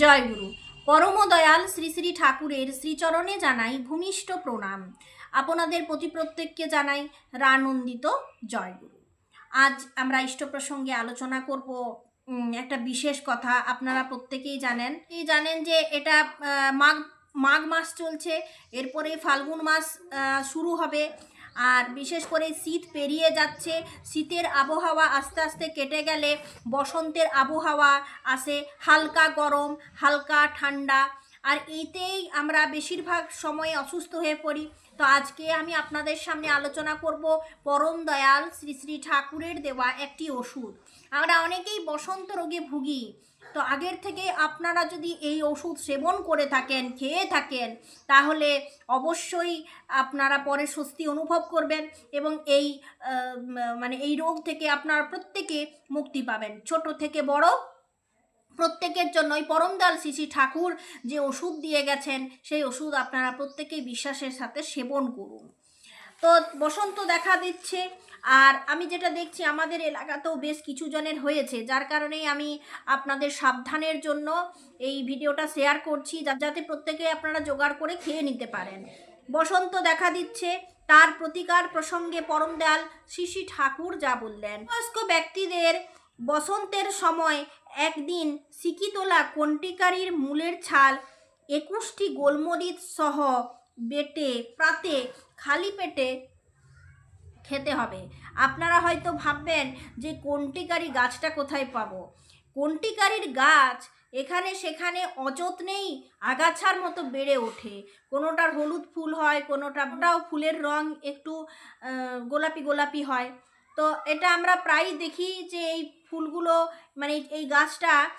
জয় গুরু পরম দয়াল শ্রী শ্রী ঠাকুরের শ্রীচরণে জানাই ভূমিষ্ঠ প্রণাম। আপনাদের প্রতি প্রত্যেককে জানাই রানন্দিত জয় গুরু আজ আমরা ইষ্ট প্রসঙ্গে আলোচনা করব একটা বিশেষ কথা আপনারা প্রত্যেকেই জানেন। এই জানেন যে এটা মাঘ মাঘ মাস চলছে, এরপরে ফাল্গুন মাস শুরু হবে। আর বিশেষ করে শীত পেরিয়ে যাচ্ছে, শীতের আবহাওয়া আস্তে আস্তে কেটে গেলে বসন্তের আবহাওয়া আসে, হালকা গরম, হালকা ঠান্ডা। আর এইতেই আমরা বেশিরভাগ সময়ে অসুস্থ হয়ে পড়ি। তো আজকে আমি আপনাদের সামনে আলোচনা করব পরম দয়াল শ্রী শ্রী ঠাকুরের দেওয়া একটি ওষুধ। আমরা অনেকেই বসন্ত রোগে ভুগি। তো আগের থেকে আপনারা যদি এই ওষুধ সেবন করে থাকেন, খেয়ে থাকেন, তাহলে অবশ্যই আপনারা পরে স্বস্তি অনুভব করবেন এবং এই মানে এই রোগ থেকে আপনারা প্রত্যেকে মুক্তি পাবেন। ছোট থেকে বড় প্রত্যেকের জন্য ওই পরমদাল শ্রী ঠাকুর যে ওষুধ দিয়ে গেছেন, সেই ওষুধ আপনারা প্রত্যেকেই বিশ্বাসের সাথে সেবন করুন। তো বসন্ত দেখা দিচ্ছে, আর আমি যেটা দেখছি, আমাদের এলাকাতেও বেশ কিছু জনের হয়েছে, যার কারণেই আমি আপনাদের সাবধানের জন্য এই ভিডিওটা শেয়ার করছি যাতে প্রত্যেকে আপনারা জোগাড় করে খেয়ে নিতে পারেন। বসন্ত দেখা দিচ্ছে, তার প্রতিকার প্রসঙ্গে পরম দয়াল শ্রী শ্রী ঠাকুর যা বললেন। বয়স্ক ব্যক্তিদের বসন্তের সময় একদিন সিকিতোলা কণ্টিকারির মূলের ছাল একুশটি গোলমরিচ সহ বেটে, প্রাতে খালি পেটে খেতে হবে। আপনারা হয়তো ভাববেন যে কণ্টিকারি গাছটা কোথায় পাবো? কণ্টিকারির গাছ এখানে সেখানে অযত্নেই আগাছার মতো বেড়ে ওঠে। কোনোটার হলুদ ফুল হয় কোনোটাও ফুলের রং একটু গোলাপি গোলাপি হয়। তো এটা আমরা প্রায়ই দেখি যে এই ফুলগুলো মানে এই- গাছটা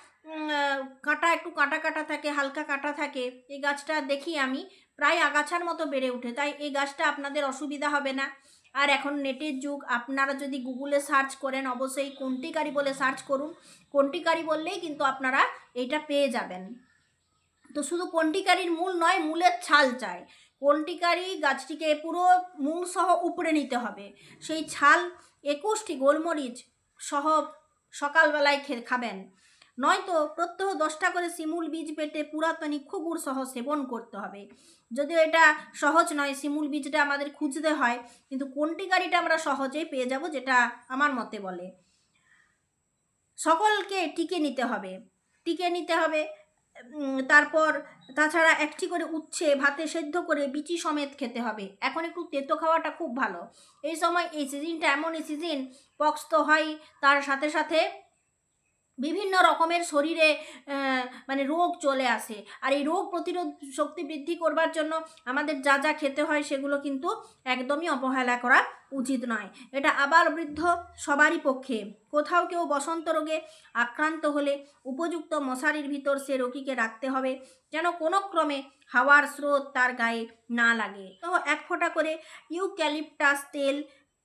কাঁটা একটু কাঁটা কাঁটা থাকে, হালকা কাঁটা থাকে, এই গাছটা দেখি আমি, প্রায় আগাছার মতো বেড়ে ওঠে। তাই এই গাছটা আপনাদের অসুবিধা হবে না। আর এখন নেটের যুগ, আপনারা যদি গুগলে সার্চ করেন, অবশ্যই কোনটিকারি বলে সার্চ করুন। কোনটিকারি বললেই কিন্তু আপনারা এইটা পেয়ে যাবেন। তো শুধু কন্টিকারির মূল নয়, মূলের ছাল চাই। কন্টিকারি গাছটিকে পুরো মূল সহ উপড়ে নিতে হবে। সেই ছাল একুশটি গোলমরিচ সহ সকালবেলায় খে খাবেন। নয়তো প্রত্যহ দশটা করে শিমুল বীজ পেটে পুরাতনী খুগুর সহ সেবন করতে হবে। যদিও এটা সহজ নয়, শিমুল বীজটা আমাদের খুঁজতে হয়, কিন্তু কোনটি গাড়িটা আমরা সহজেই পেয়ে যাব যেটা আমার মতে বলে। সকলকে টিকে নিতে হবে। টিকে নিতে হবে। তারপর তাছাড়া একটি করে উচ্ছে ভাতে সেদ্ধ করে বিচি সমেত খেতে হবে। এখন একটু তেতো খাওয়াটা খুব ভালো। এই সময় এই সিজনটা এমনই সিজন পক্স তো হয়, তার সাথে সাথে বিভিন্ন রকমের শরীরে মানে রোগ চলে আসে। আর এই রোগ প্রতিরোধ শক্তি বৃদ্ধি করবার জন্য আমাদের যা যা খেতে হয় সেগুলো কিন্তু একদমই অবহেলা করা উচিত নয়। এটা আবার বৃদ্ধ সবারই পক্ষে। কোথাও কেউ বসন্ত রোগে আক্রান্ত হলে উপযুক্ত মশারির ভিতর সে রোগীকে রাখতে হবে, যেন কোনো ক্রমে হাওয়ার স্রোত তার গায়ে না লাগে। তো এক ফোঁটা করে ইউক্যালিপটাস তেল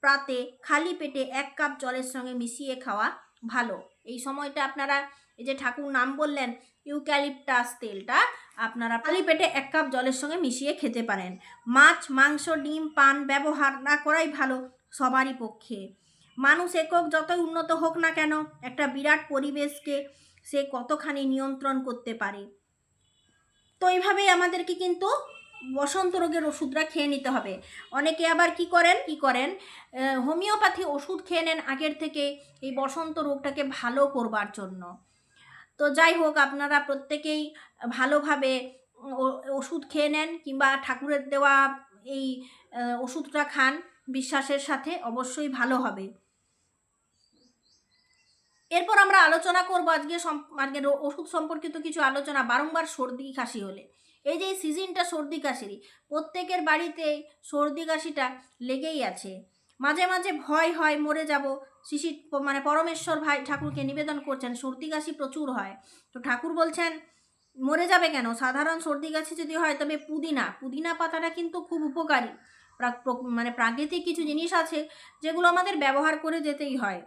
প্রাতে খালি পেটে এক কাপ জলের সঙ্গে মিশিয়ে খাওয়া ভালো। এই সময়টা আপনারা, এই যে ঠাকুর নাম বললেন, ইউক্যালিপটাস তেলটা, আপনারা খালি পেটে এক কাপ জলের সঙ্গে মিশিয়ে খেতে পারেন। মাছ, মাংস, ডিম, পান ব্যবহার না করাই ভালো সবারই পক্ষে। মানুষ একক যতই উন্নত হোক না কেন, একটা বিরাট পরিবেশকে সে কতখানি নিয়ন্ত্রণ করতে পারে। তো এইভাবেই আমাদেরকে কিন্তু বসন্ত রোগের ওষুধটা খেয়ে নিতে হবে। অনেকে আবার কি করেন? কি করেন? হোমিওপ্যাথি ওষুধ খেয়ে নেন আগের থেকে এই বসন্ত রোগটাকে ভালো করবার জন্য। তো যাই হোক, আপনারা প্রত্যেকেই ভালোভাবে ওষুধ খেয়ে নেন কিংবা ঠাকুরের দেওয়া এই ওষুধটা খান, বিশ্বাসের সাথে অবশ্যই ভালো হবে। এরপর আমরা আলোচনা করব আজকে আজকে ওষুধ সম্পর্কিত কিছু আলোচনা। বারংবার সর্দি, কাশি হলে। এই যে সিজনটা সর্দি কাশিরই প্রত্যেকের বাড়িতে সর্দি কাশিটা লেগেই আছে। মাঝে মাঝে ভয় হয়, মরে যাব। শিশির মানে পরমেশ্বর ভাই ঠাকুরকে নিবেদন করছেন, সর্দি কাশি প্রচুর হয়। তো ঠাকুর বলছেন, মরে যাবে কেন? সাধারণ সর্দি কাশি যদি হয়, তবে পুদিনা পুদিনা পাতাটা কিন্তু খুব উপকারী। মানে প্রাকৃতিক কিছু জিনিস আছে, যেগুলো আমাদের ব্যবহার করে যেতেই হয়।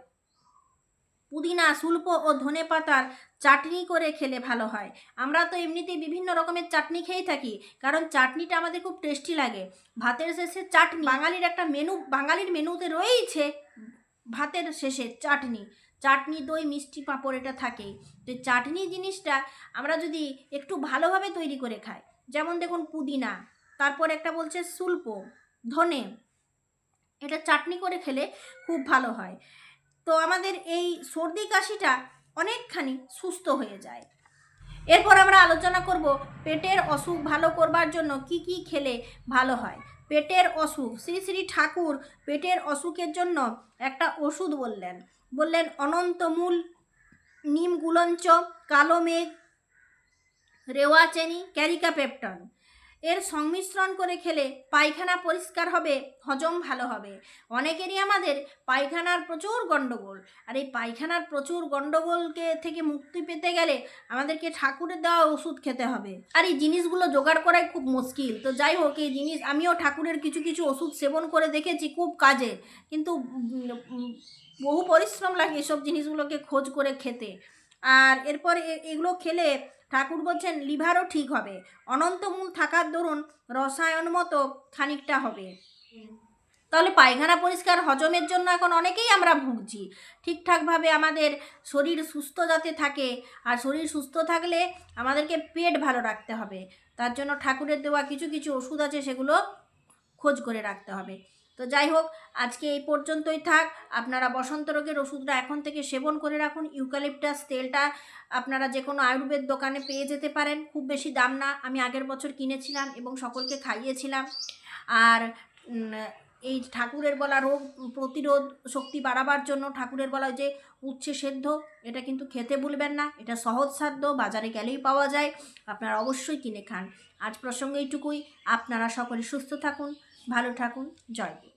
পুদিনা শুল্প ও ধনে পাতার চাটনি করে খেলে ভালো হয়। আমরা তো এমনিতেই বিভিন্ন রকমের চাটনি খেয়ে থাকি, কারণ চাটনিটা আমাদের খুব টেস্টি লাগে। ভাতের শেষে চাটনি, বাঙালির একটা মেনু বাঙালির মেনুতে রয়েইছে ভাতের শেষে চাটনি। চাটনি, দই, মিষ্টি, পাঁপড়, এটা থাকেই। তো চাটনি জিনিসটা আমরা যদি একটু ভালোভাবে তৈরি করে খাই, যেমন দেখুন পুদিনা, তারপর একটা বলছে শুল্প ধনে, এটা চাটনি করে খেলে খুব ভালো হয়। তো আমাদের এই সর্দি কাশিটা অনেকখানি সুস্থ হয়ে যায়। এরপর আমরা আলোচনা করব পেটের অসুখ ভালো করবার জন্য কি কি খেলে ভালো হয়। পেটের অসুখ, শ্রী শ্রী ঠাকুর পেটের অসুখের জন্য একটা ওষুধ বললেন। বললেন, অনন্তমূল, নিম গুলঞ্চ, কালো মেঘ, রেওয়া চেনি, ক্যারিকা পেপটন। এর সংমিশ্রণ করে খেলে পায়খানা পরিষ্কার হবে, হজম ভালো হবে। অনেকেরই আমাদের পায়খানার প্রচুর গণ্ডগোল। আর এই পায়খানার প্রচুর গণ্ডগোলকে থেকে মুক্তি পেতে গেলে আমাদেরকে ঠাকুরের দেওয়া ওষুধ খেতে হবে। আর এই জিনিসগুলো জোগাড় করাই খুব মুশকিল। তো যাই হোক, এই জিনিস আমিও ঠাকুরের কিছু কিছু ওষুধ সেবন করে দেখেছি খুব কাজে। কিন্তু বহু পরিশ্রম লাগে এসব জিনিসগুলোকে খোঁজ করে খেতে। আর এরপর এগুলো খেলে ঠাকুর বলছেন, লিভারও ঠিক হবে। অনন্তমূল থাকার দরুন রসায়ন মতো খানিকটা হবে। তাহলে পায়খানা পরিষ্কার হজমের জন্য এখন অনেকেই আমরা ভুগছি। ঠিকঠাকভাবে আমাদের শরীর সুস্থ যাতে থাকে, আর শরীর সুস্থ থাকলে আমাদেরকে পেট ভালো রাখতে হবে। তার জন্য ঠাকুরের দেওয়া কিছু কিছু ওষুধ আছে, সেগুলো খোঁজ করে রাখতে হবে। তো যাই হোক, আজকে এই পর্যন্তই থাক। আপনারা বসন্ত রোগের ওষুধটা এখন থেকে সেবন করে রাখুন। ইউক্যালিপটাস তেলটা আপনারা যে কোনো আয়ুর্বেদ দোকানে পেয়ে যেতে পারেন। খুব বেশি দাম না, আমি আগের বছর কিনেছিলাম এবং সকলকে খাইয়েছিলাম। আর এই ঠাকুরের বলা রোগ প্রতিরোধ শক্তি বাড়াবার জন্য ঠাকুরের বলা যে উচ্ছে সেদ্ধ, এটা কিন্তু খেতে ভুলবেন না। এটা সহজসাধ্য বাজারে গেলেই পাওয়া যায়। আপনারা অবশ্যই কিনে খান। আজ প্রসঙ্গে এইটুকুই। আপনারা সকলে সুস্থ থাকুন, ভালো থাকুন। জয়